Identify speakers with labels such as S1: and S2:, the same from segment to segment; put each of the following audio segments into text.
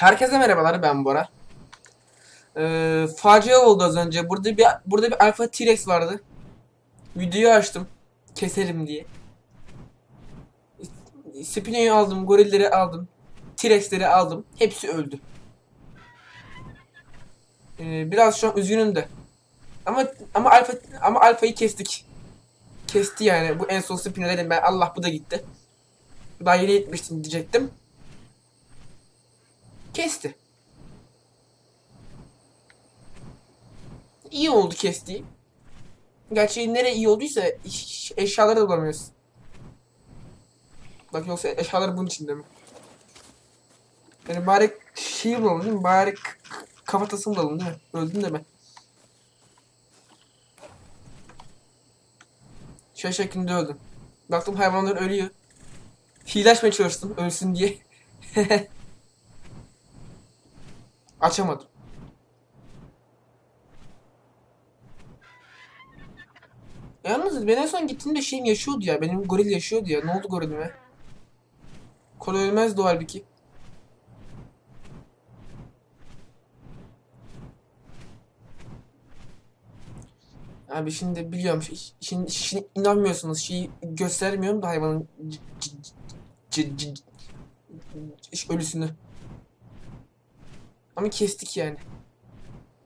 S1: Herkese merhabalar ben Bora. Ee, facia oldu az önce. Burada bir burada bir alfa T-Rex vardı. Videoyu açtım. Keserim diye. Spino'yu aldım, gorilleri aldım. T-Rex'leri aldım. Hepsi öldü. Ee, biraz şu an üzgünüm de. Ama ama alfa ama alfayı kestik. Kesti yani. Bu en son Spino dedim ben. Allah bu da gitti. Daha yeni gitmiştim diyecektim. Kesti. İyi oldu kestiği. Gerçi nereye iyi olduysa eşyaları da bulamıyoruz. Bak yoksa eşyalar bunun içinde mi? Yani bari şeyi bulalım değil mi? Bari kafatasını bulalım değil mi? Öldün deme. Şey şeklinde öldüm. Baktım hayvanlar ölüyor. Hile açmaya çalıştım ölsün diye. Açamadım. Yalnız ben en son gittiğimde şeyim yaşıyordu ya. Benim goril yaşıyordu ya. Ne oldu gorilime? Kolay ölmezdi o halbuki. Abi şimdi biliyorum. şi- Şimdi, şimdi inanmıyorsunuz. Şeyi göstermiyorum da hayvanın ölüsünü. Ama kestik yani.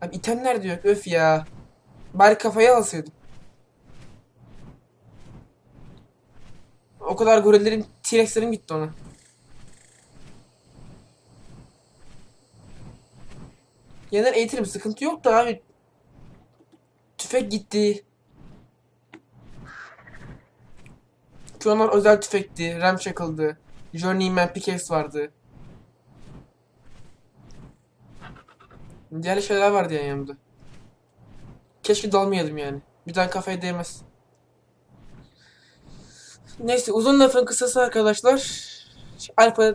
S1: Abi itemler diyor. Öf ya. Bari kafaya alsaydım. O kadar gorillerim, T-Rex'lerim gitti ona. Yeniden eğitirim sıkıntı yok da abi. Tüfek gitti. Onlar özel tüfekti. Ramshackle'dı. Journeyman Pickaxe vardı. Diğer şeyler vardı yani yanımda. Keşke dalmayalım yani. Bir tane kafaya değmez. Neyse uzun lafın kısası arkadaşlar. Alfa e,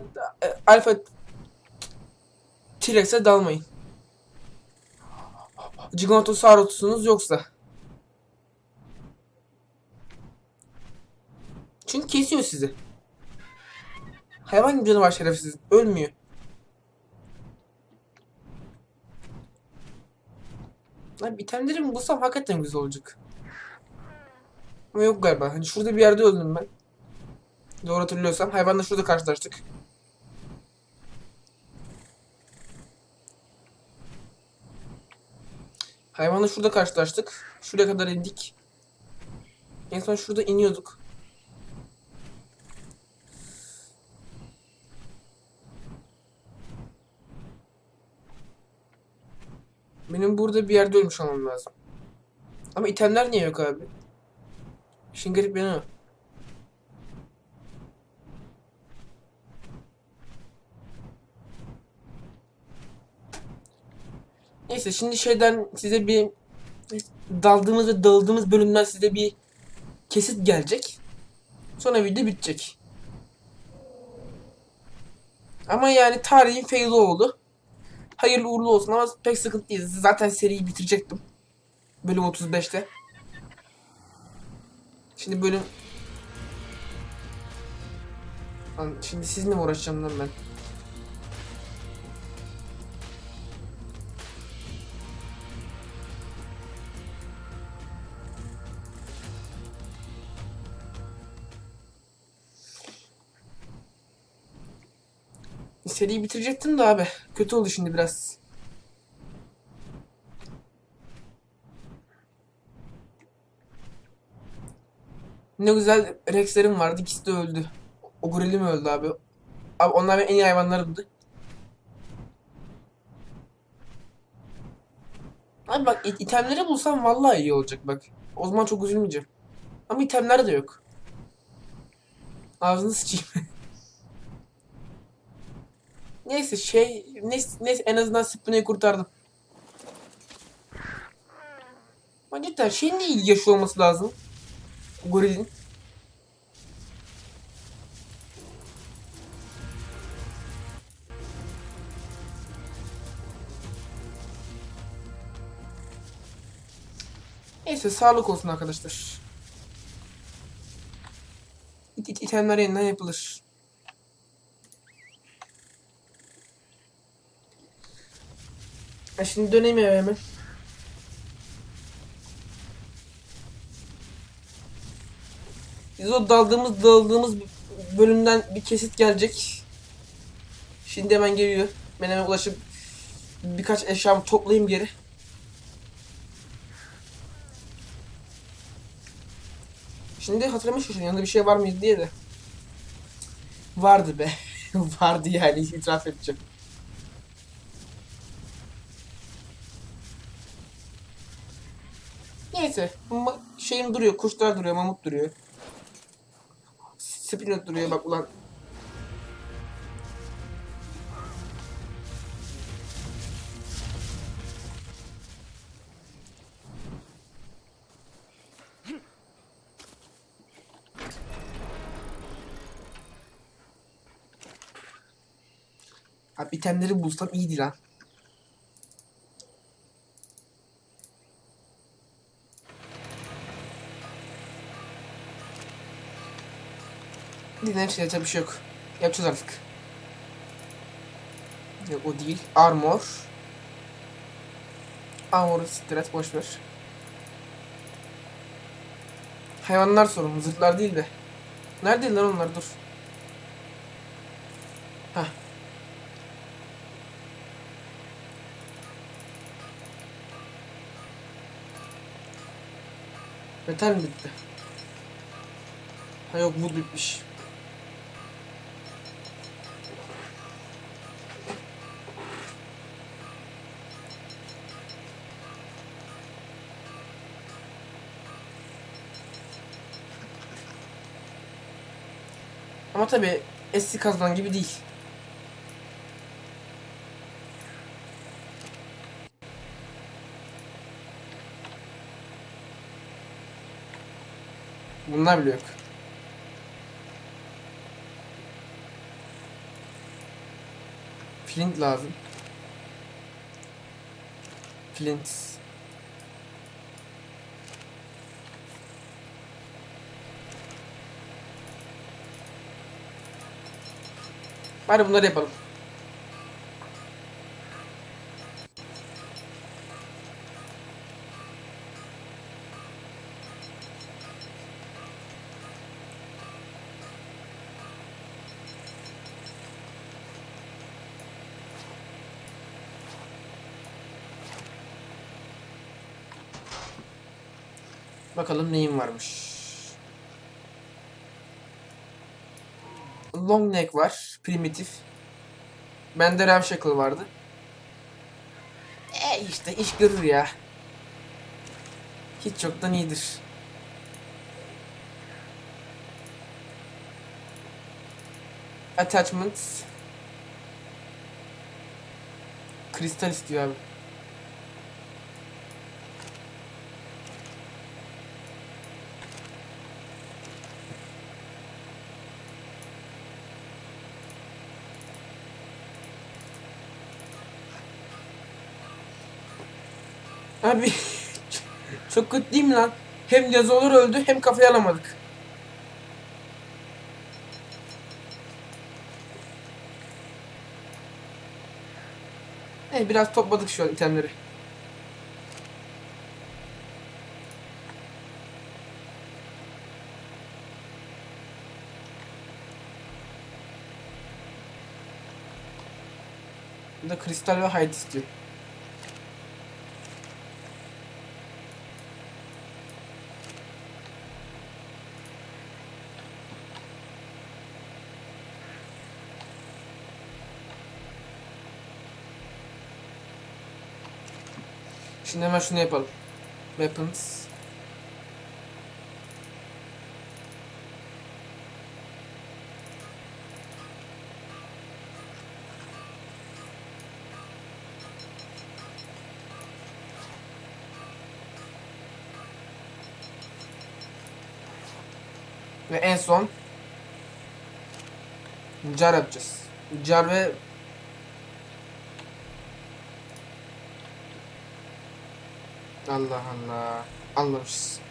S1: Alfa T-Rex'e dalmayın. Gigantosaurusunuz yoksa. Çünkü kesiyor sizi. Hayvan gibi canı var şerefsiz. Ölmüyor. Lan itemleri mi bulsam hakikaten güzel olacak. Ama yok galiba. Hani şurada bir yerde öldüm ben. Doğru hatırlıyorsam. Hayvanla şurada karşılaştık. Hayvanla şurada karşılaştık. Şuraya kadar indik. En son şurada iniyorduk. Benim burada bir yerde ölmüş olmam lazım. Ama itemler niye yok abi? İşin garip yanı o. Neyse şimdi şeyden size bir daldığımız ve dağıldığımız bölümden size bir kesit gelecek. Sonra video bitecek. Ama yani tarihin fail'i oldu. Hayırlı uğurlu olsun ama pek sıkıntı değil. Zaten seriyi bitirecektim. Bölüm 35'te. Şimdi bölüm... Lan şimdi sizinle mi uğraşacağım lan ben? Seriyi bitirecektim de abi. Kötü oldu şimdi biraz. Ne güzel Rex'lerim vardı. İkisi de öldü. O gorilim öldü abi. Abi onlar benim en iyi hayvanlarımdı. Abi bak it- itemleri bulsam vallahi iyi olacak bak. O zaman çok üzülmeyeceğim. Ama itemler de yok. Ağzını sıçayım. Neyse şey neyse, neyse en azından Spino'yu kurtardım. Ama cidden şeyin de iyi yaşı olması lazım. Gorilin. Neyse sağlık olsun arkadaşlar. İt, it, itemler yeniden yapılır. Ha şimdi döneyim eve hemen. Biz o daldığımız daldığımız bölümden bir kesit gelecek. Şimdi hemen geliyor. Ben hemen ulaşıp birkaç eşyamı toplayayım geri. Şimdi hatırlamaya çalışıyorum yanında bir şey var mıydı diye de. Vardı be. Vardı yani itiraf edeceğim. Neyse. Şeyim duruyor. Kuşlar duruyor. Mamut duruyor. Spinot duruyor. Bak ulan. Abi itemleri bulsam iyiydi lan. Dinleyen şey yapacak bir şey yok. Yapacağız artık. Yok o değil. Armor. Armor'u siktir et boş ver. Hayvanlar sorun. Zırhlar değil de. Nerede lan onlar dur. Heh. Metal mi bitti? Ha yok wood bitmiş. Tabi eski kazılan gibi değil. Bunlar bile yok. Flint lazım. Flint. Bari bunları yapalım. Bakalım neyim varmış. Long neck var. Primitif. Bende Ramshackle vardı. E işte iş görür ya. Hiç çoktan iyidir. Attachments. Kristal istiyor abi. Abi çok kötü değil mi lan? Hem yazılar öldü hem kafayı alamadık. E biraz topladık şu an itemleri. Bu da kristal ve hayat istiyor. Şimdi hemen şunu yapalım. Weapons. Ve en son jar yapacağız. Jar ve Allah Allah. Anlamışsın.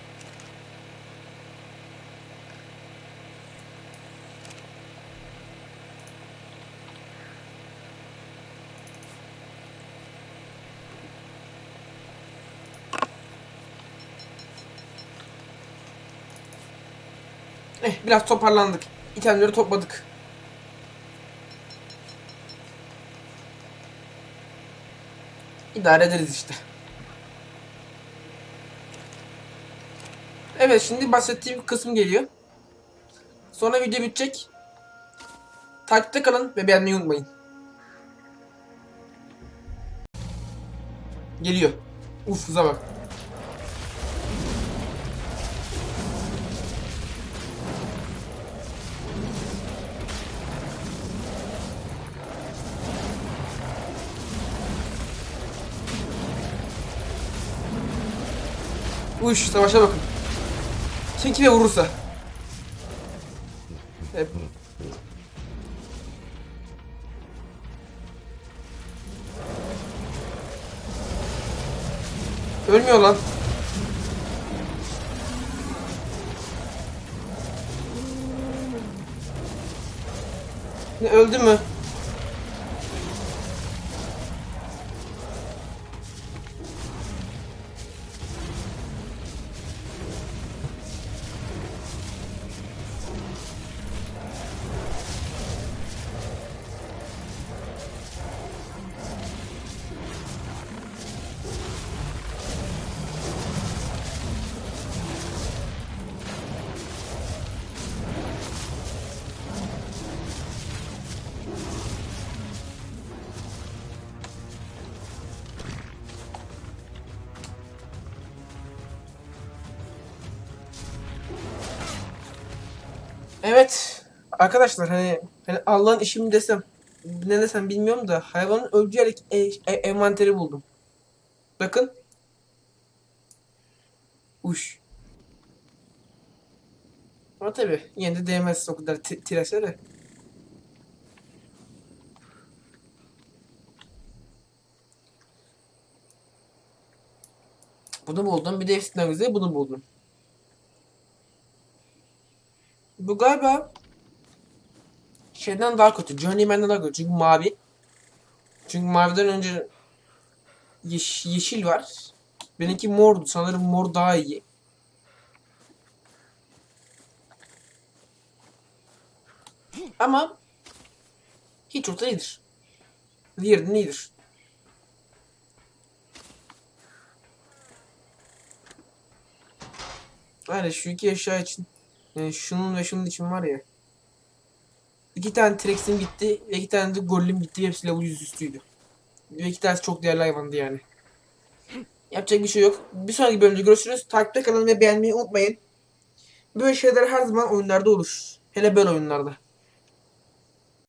S1: Eh biraz toparlandık. İtemleri topladık. İdare ederiz işte. Evet şimdi bahsettiğim kısım geliyor. Sonra video bitecek. Takipte kalın ve beğenmeyi unutmayın. Geliyor. Uf hıza bak. Uş savaşa bakın. Kime vurursa. Hep. Ölmüyor lan. Ne öldü mü? Arkadaşlar hani, hani Allah'ın işi mi desem ne desem bilmiyorum da hayvanın yer e, envanteri buldum. Bakın. Uş. Ama tabi yine de değmez o kadar ti- tirese de. Bunu buldum. Bir de hepsinden güzel bunu buldum. Bu galiba şeyden daha kötü. Journeyman'dan daha kötü. Çünkü mavi. Çünkü maviden önce yeş- yeşil var. Benimki mordu. Sanırım mor daha iyi. Ama hiç orta iyidir. Diğerinden iyidir. Aynen şu iki eşya için. Yani şunun ve şunun için var ya. İki tane T-Rex'im gitti ve iki tane de Gorillim gitti. Hepsi level 100 üstüydü. Ve iki tanesi çok değerli hayvandı yani. Yapacak bir şey yok. Bir sonraki bölümde görüşürüz. Takipte kalın ve beğenmeyi unutmayın. Böyle şeyler her zaman oyunlarda olur. Hele böyle oyunlarda.